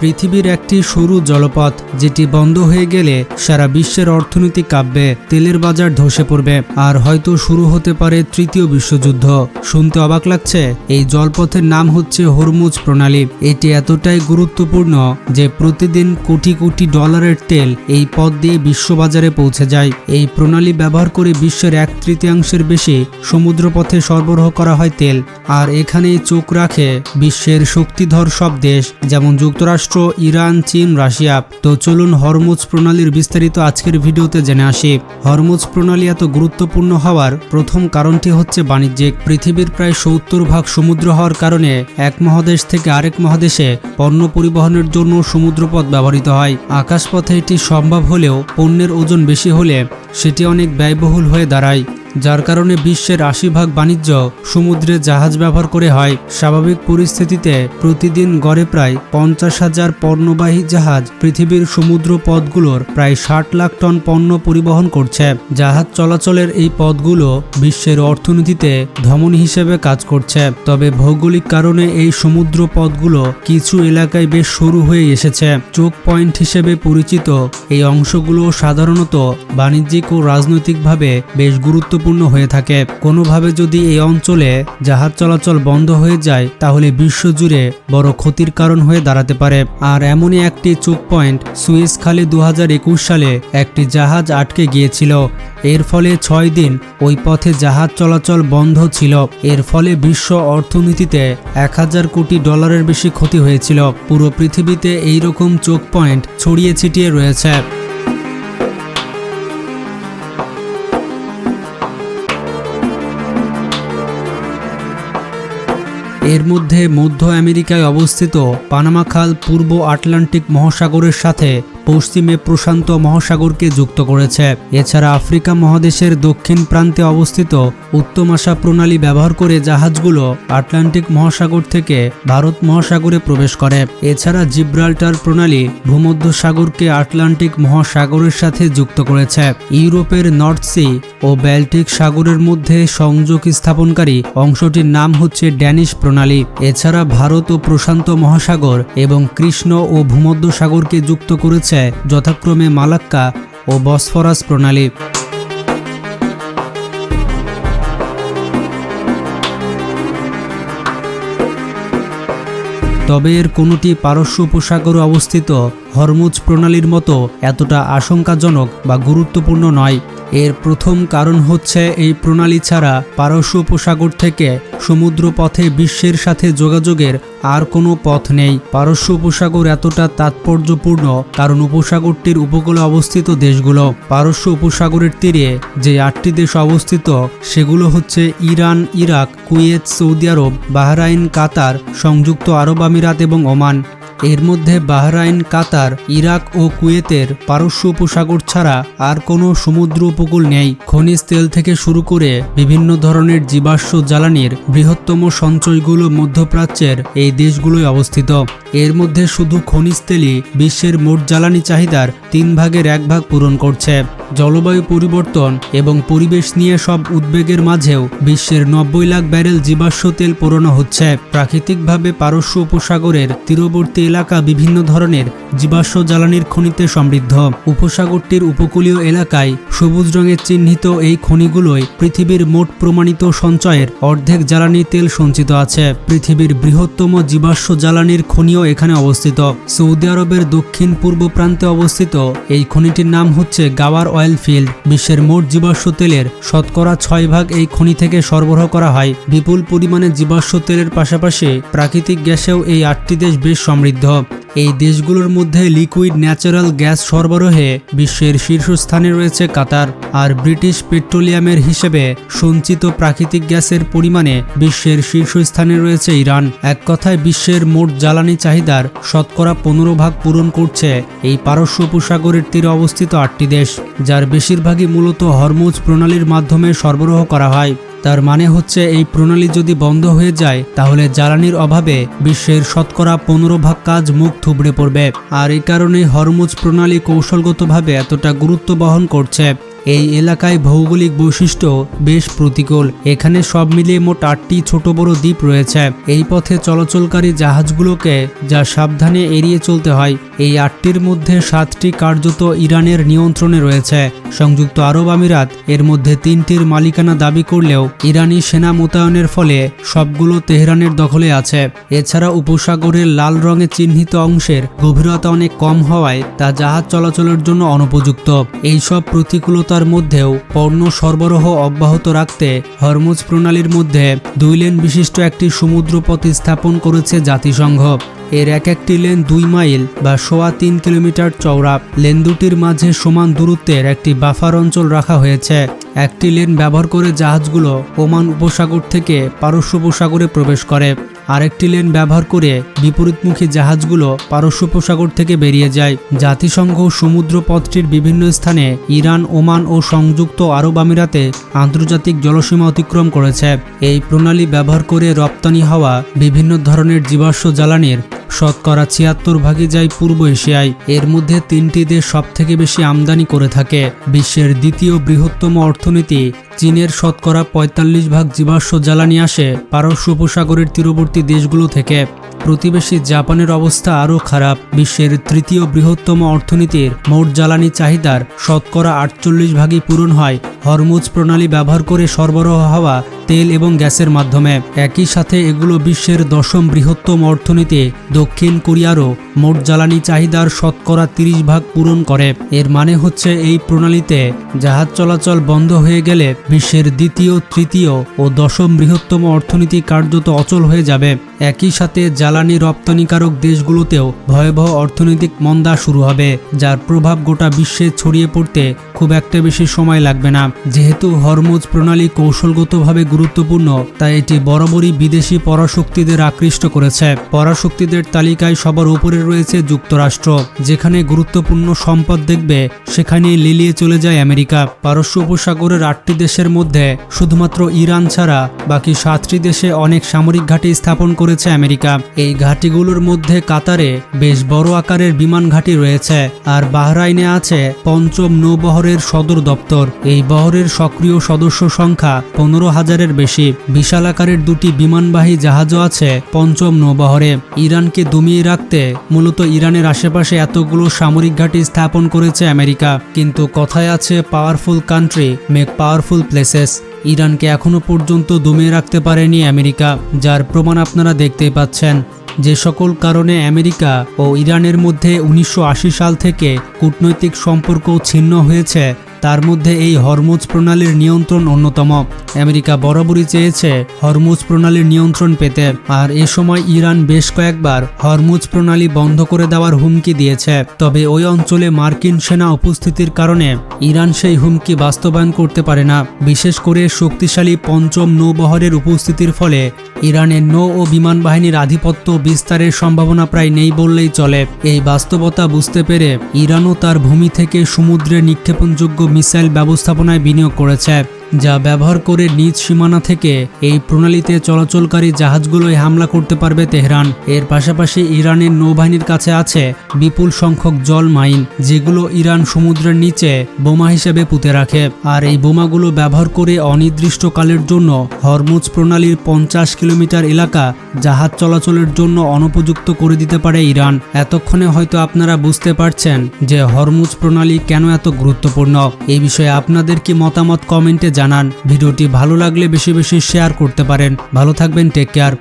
পৃথিবীর একটি সরু জলপথ, যেটি বন্ধ হয়ে গেলে সারা বিশ্বের অর্থনীতি কাব্যে তেলের বাজার ধসে পড়বে। আর হয়তো শুরু হতে পারে তৃতীয় বিশ্বযুদ্ধ। শুনতে অবাক লাগছে? এই জলপথের নাম হচ্ছে হরমুজ প্রণালী। এটি এতটাই গুরুত্বপূর্ণ যে প্রতিদিন কোটি কোটি ডলারের তেল এই পথ দিয়ে বিশ্ববাজারে পৌঁছে যায়। এই প্রণালী ব্যবহার করে বিশ্বের এক তৃতীয়াংশের বেশি সমুদ্রপথে সরবরাহ করা হয় তেল। আর এখানেই চোখ রাখে বিশ্বের শক্তিধর সব দেশ, যেমন যুক্তরাষ্ট্র ইরান, চীন, রাশিয়া। তো চলুন হরমুজ প্রণালীর বিস্তারিত আজকের ভিডিওতে জেনে আসি। হরমুজ প্রণালী এত গুরুত্বপূর্ণ হওয়ার প্রথম কারণটি হচ্ছে বাণিজ্যিক। পৃথিবীর প্রায় সত্তর ভাগ সমুদ্র হওয়ার কারণে এক মহাদেশ থেকে আরেক মহাদেশে পণ্য পরিবহনের জন্য সমুদ্রপথ ব্যবহৃত হয়। আকাশপথে এটি সম্ভব হলেও পণ্যের ওজন বেশি হলে সেটি অনেক ব্যয়বহুল হয়ে দাঁড়ায়। যার কারণে বিশ্বের আশি ভাগ বাণিজ্য সমুদ্রে জাহাজ ব্যবহার করে হয়। স্বাভাবিক পরিস্থিতিতে প্রতিদিন গড়ে প্রায় পঞ্চাশ হাজার পণ্যবাহী জাহাজ পৃথিবীর সমুদ্র পথগুলোর প্রায় ষাট লাখ টন পণ্য পরিবহন করছে। জাহাজ চলাচলের এই পথগুলো বিশ্বের অর্থনীতিতে ধমন হিসেবে কাজ করছে। তবে ভৌগোলিক কারণে এই সমুদ্র পথগুলো কিছু এলাকায় বেশ সরু হয়ে এসেছে। চোখ পয়েন্ট হিসেবে পরিচিত এই অংশগুলো সাধারণত বাণিজ্যিক ও রাজনৈতিকভাবে বেশ গুরুত্ব গুরুত্বপূর্ণ হয়ে থাকে। কোনোভাবে যদি এই অঞ্চলে জাহাজ চলাচল বন্ধ হয়ে যায়, তাহলে বিশ্বজুড়ে বড় ক্ষতির কারণ হয়ে দাঁড়াতে পারে। আর এমনই একটি চোক পয়েন্ট সুইস খালে দু হাজার একুশ সালে একটি জাহাজ আটকে গিয়েছিল। এর ফলে ছয় দিন ওই পথে জাহাজ চলাচল বন্ধ ছিল। এর ফলে বিশ্ব অর্থনীতিতে এক হাজার কোটি ডলারের বেশি ক্ষতি হয়েছিল। পুরো পৃথিবীতে এই রকম চোক পয়েন্ট ছড়িয়ে ছিটিয়ে রয়েছে। এর মধ্যে মধ্য আমেরিকায় অবস্থিত পানামা খাল পূর্ব আটলান্টিক মহাসাগরের সাথে পশ্চিমে প্রশান্ত মহাসাগরকে যুক্ত করেছে। এছাড়া আফ্রিকা মহাদেশের দক্ষিণ প্রান্তে অবস্থিত উত্তমাশা প্রণালী ব্যবহার করে জাহাজগুলো আটলান্টিক মহাসাগর থেকে ভারত মহাসাগরে প্রবেশ করে। এছাড়া জিব্রাল্টার প্রণালী ভূমধ্য সাগরকে আটলান্টিক মহাসাগরের সাথে যুক্ত করেছে। ইউরোপের নর্থ সি ও ব্যাল্টিক সাগরের মধ্যে সংযোগ স্থাপনকারী অংশটির নাম হচ্ছে ড্যানিশ প্রণালী। এছাড়া ভারত ও প্রশান্ত মহাসাগর এবং কৃষ্ণ ও ভূমধ্য সাগরকে যুক্ত করেছে যথাক্রমে মালাক্কা ও বসফরাস প্রণালী। তবে এর কোনোটি পারস্য উপসাগরে অবস্থিত হরমুজ প্রণালীর মতো এতটা আশঙ্কাজনক বা গুরুত্বপূর্ণ নয়। এর প্রথম কারণ হচ্ছে এই প্রণালী ছাড়া পারস্য উপসাগর থেকে সমুদ্র পথে বিশ্বের সাথে যোগাযোগের আর কোনো পথ নেই। পারস্য উপসাগর এতটা তাৎপর্যপূর্ণ কারণ উপসাগরটির উপকূলে অবস্থিত দেশগুলো। পারস্য উপসাগরের তীরে যে আটটি দেশ অবস্থিত, সেগুলো হচ্ছে ইরান, ইরাক, কুয়েত, সৌদি আরব, বাহরাইন, কাতার, সংযুক্ত আরব আমিরাত এবং ওমান। এর মধ্যে বাহরাইন, কাতার, ইরাক ও কুয়েতের পারস্য উপসাগর ছাড়া আর কোনো সমুদ্র উপকূল নেই। খনিজ তেল থেকে শুরু করে বিভিন্ন ধরনের জীবাশ্ম জ্বালানির বৃহত্তম সঞ্চয়গুলো মধ্যপ্রাচ্যের এই দেশগুলোই অবস্থিত। এর মধ্যে শুধু খনিজ তেলই বিশ্বের মোট জ্বালানি চাহিদার তিন ভাগের এক ভাগ পূরণ করছে। জলবায়ু পরিবর্তন এবং পরিবেশ নিয়ে সব উদ্বেগের মাঝেও বিশ্বের নব্বই লাখ ব্যারেল জীবাশ্ম তেল পোড়ানো হচ্ছে। প্রাকৃতিকভাবে পারস্য উপসাগরের তীরবর্তী এলাকা বিভিন্ন ধরনের জীবাশ্ম জ্বালানির খনিতে সমৃদ্ধ। উপসাগরটির উপকূলীয় এলাকায় সবুজ রঙের চিহ্নিত এই খনিগুলোই পৃথিবীর মোট প্রমাণিত সঞ্চয়ের অর্ধেক জ্বালানি তেল সঞ্চিত আছে। পৃথিবীর বৃহত্তম জীবাশ্ম জ্বালানির খনিও এখানে অবস্থিত। সৌদি আরবের দক্ষিণ পূর্ব প্রান্তে অবস্থিত এই খনিটির নাম হচ্ছে গাওয়ার অয়েল ফিল্ড। বিশ্বের মোট জীবাশ্ম তেলের শতকরা ছয় ভাগ এই খনি থেকে সরবরাহ করা হয়। বিপুল পরিমাণে জীবাশ্ম তেলের পাশাপাশি প্রাকৃতিক গ্যাসেও এই আটটি দেশ বেশ সমৃদ্ধ। এই দেশগুলোর মধ্যে লিকুইড ন্যাচারাল গ্যাস সরবরাহে বিশ্বের শীর্ষস্থানে রয়েছে কাতার। আর ব্রিটিশ পেট্রোলিয়ামের হিসেবে সঞ্চিত প্রাকৃতিক গ্যাসের পরিমাণে বিশ্বের শীর্ষস্থানে রয়েছে ইরান। এক কথায়, বিশ্বের মোট জ্বালানি চাহিদার শতকরা পনেরো ভাগ পূরণ করছে এই পারস্য উপসাগরের তীরে অবস্থিত আটটি দেশ, যার বেশিরভাগই মূলত হরমুজ প্রণালীর মাধ্যমে সরবরাহ করা হয়। তার মানে হচ্ছে এই প্রণালী যদি বন্ধ হয়ে যায়, তাহলে জ্বালানির অভাবে বিশ্বের শতকরা পনেরো ভাগ কাজ মুখ থুবড়ে পড়বে। আর এই কারণে হরমুজ প্রণালী কৌশলগতভাবে এতটা গুরুত্ব বহন করছে। এই এলাকায় ভৌগোলিক বৈশিষ্ট্য বেশ প্রতিকূল। এখানে সব মিলিয়ে মোট আটটি ছোট বড় দ্বীপ রয়েছে। এই পথে চলাচলকারী জাহাজগুলোকে যা সাবধানে এড়িয়ে চলতে হয়, এই আটটির মধ্যে সাতটি কার্যত ইরানের নিয়ন্ত্রণে রয়েছে। সংযুক্ত আরব আমিরাত এর মধ্যে তিনটির মালিকানা দাবি করলেও ইরানি সেনা মোতায়েনের ফলে সবগুলো তেহরানের দখলে আছে। এছাড়া উপসাগরের লাল রঙে চিহ্নিত অংশের গভীরতা অনেক কম হওয়ায় তা জাহাজ চলাচলের জন্য অনুপযুক্ত। এইসব প্রতিকূলতার মধ্যেও পণ্য সরবরাহ অব্যাহত রাখতে হরমুজ প্রণালীর মধ্যে দুই লেন বিশিষ্ট একটি সমুদ্রপথ স্থাপন করেছে জাতিসংঘ। এর এক একটি লেন দুই মাইল বা সোয়া তিন কিলোমিটার চওড়া। লেন দুটির মাঝে সমান দূরত্বের একটি বাফার অঞ্চল রাখা হয়েছে। একটি লেন ব্যবহার করে জাহাজগুলো ওমান উপসাগর থেকে পারস্য উপসাগরে প্রবেশ করে। আরেকটি লেন ব্যবহার করে বিপরীতমুখী জাহাজগুলো পারস্য উপসাগর থেকে বেরিয়ে যায়। জাতিসংঘ সমুদ্র পথটির বিভিন্ন স্থানে ইরান, ওমান ও সংযুক্ত আরব আমিরাতে আন্তর্জাতিক জলসীমা অতিক্রম করেছে। এই প্রণালী ব্যবহার করে রপ্তানি হওয়া বিভিন্ন ধরনের জীবাশ্ম জ্বালানির শতকরা ছিয়াত্তর ভাগই যায় পূর্ব এশিয়ায়। এর মধ্যে তিনটি দেশ সবথেকে বেশি আমদানি করে থাকে। বিশ্বের দ্বিতীয় বৃহত্তম অর্থনীতি চীনের শতকরা পঁয়তাল্লিশ ভাগ জীবাশ্ম জ্বালানি আসে পারস্য উপসাগরের তীরবর্তী দেশগুলো থেকে। প্রতিবেশী জাপানের অবস্থা আরও খারাপ। বিশ্বের তৃতীয় বৃহত্তম অর্থনীতির মোট জ্বালানি চাহিদার শতকরা আটচল্লিশ ভাগই পূরণ হয় হরমুজ প্রণালী ব্যবহার করে সরবরাহ হওয়া তেল এবং গ্যাসের মাধ্যমে। একই সাথে এগুলো বিশ্বের দশম বৃহত্তম অর্থনীতি। দক্ষিণ কোরিয়ারও মোট জ্বালানি চাহিদার শতকরা তিরিশ ভাগ পূরণ করে। এর মানে হচ্ছে এই প্রণালীতে জাহাজ চলাচল বন্ধ হয়ে গেলে বিশ্বের দ্বিতীয়, তৃতীয় ও দশম বৃহত্তম অর্থনীতি কার্যত অচল হয়ে যাবে। একই সাথে জ্বালানি রপ্তানিকারক দেশগুলোতেও ভয়াবহ অর্থনৈতিক মন্দা শুরু হবে যার প্রভাব গোটা বিশ্বে ছড়িয়ে পড়তে খুব একটা বেশি সময় লাগবে না। যেহেতু হরমোজ প্রণালী কৌশলগতভাবে গুরুত্বপূর্ণ, তাই এটি বরাবরই বিদেশি পরাশক্তিদের আকৃষ্ট করেছে। পরাশক্তিদের তালিকায় সবার উপরে রয়েছে যুক্তরাষ্ট্র, যেখানে গুরুত্বপূর্ণ সম্পদ দেখবে সেখানে লিলিয়ে চলে যায় আমেরিকা। পারস্য উপসাগরের আটটি দেশের মধ্যে শুধুমাত্র ইরান ছাড়া বাকি সাতটি দেশে অনেক সামরিক ঘাঁটি স্থাপন করেছে আমেরিকা। এই ঘাঁটিগুলোর মধ্যে কাতারে বেশ বড় আকারের বিমান ঘাঁটি রয়েছে, আর বাহরাইনে আছে পঞ্চম নৌবহরের সদর দপ্তর। এই বহরের সক্রিয় সদস্য সংখ্যা পনেরো হাজারের বেশি। বিশাল আকারের দুটি বিমানবাহী জাহাজও আছে পঞ্চম নৌবহরে। ইরানকে দমিয়ে রাখতে মূলত ইরানের আশেপাশে এতগুলো সামরিক ঘাঁটি স্থাপন করেছে আমেরিকা। কিন্তু কথায় আছে powerful country, make powerful places. ইরানকে এখনও পর্যন্ত দমিয়ে রাখতে পারেনি আমেরিকা, যার প্রমাণ আপনারা দেখতেই পাচ্ছেন। যে সকল কারণে আমেরিকা ও ইরানের মধ্যে উনিশশো আশি সাল থেকে কূটনৈতিক সম্পর্ক ছিন্ন হয়েছে তার মধ্যে এই হরমুজ প্রণালীর নিয়ন্ত্রণ অন্যতম। আমেরিকা বরাবরই চেয়েছে হরমুজ প্রণালীর নিয়ন্ত্রণ পেতে, আর এ সময় ইরান বেশ কয়েকবার হরমুজ প্রণালী বন্ধ করে দেওয়ার হুমকি দিয়েছে। তবে ওই অঞ্চলে মার্কিন সেনা উপস্থিতির কারণে ইরান সেই হুমকি বাস্তবায়ন করতে পারে না। বিশেষ করে শক্তিশালী পঞ্চম নৌবহরের উপস্থিতির ফলে ইরানের নৌ ও বিমান বাহিনীর আধিপত্য বিস্তারের সম্ভাবনা প্রায় নেই বললেই চলে। এই বাস্তবতা বুঝতে পেরে ইরানও তার ভূমি থেকে সমুদ্রে নিক্ষেপণযোগ্য মিসাইল ব্যবস্থাপনায় বিনিয়োগ করেছে। যা ব্যবহার করে নিজ সীমানা থেকে এই প্রণালীতে চলাচলকারী জাহাজগুলোয় হামলা করতে পারবে তেহরান। এর পাশাপাশি ইরানের নৌবাহিনীর কাছে আছে বিপুল সংখ্যক জল মাইন, যেগুলো ইরান সমুদ্রের নিচে বোমা হিসেবে পুঁতে রাখে। আর এই বোমাগুলো ব্যবহার করে অনির্দিষ্টকালের জন্য হরমুজ প্রণালীর পঞ্চাশ কিলোমিটার এলাকা জাহাজ চলাচলের জন্য অনুপযুক্ত করে দিতে পারে ইরান। এতক্ষণে হয়তো আপনারা বুঝতে পারছেন যে হরমুজ প্রণালী কেন এত গুরুত্বপূর্ণ। এই বিষয়ে আপনাদের কি মতামত কমেন্টে জানান। ভিডিওটি ভালো লাগলে বেশি বেশি শেয়ার করতে পারেন। ভালো থাকবেন টেক কেয়ার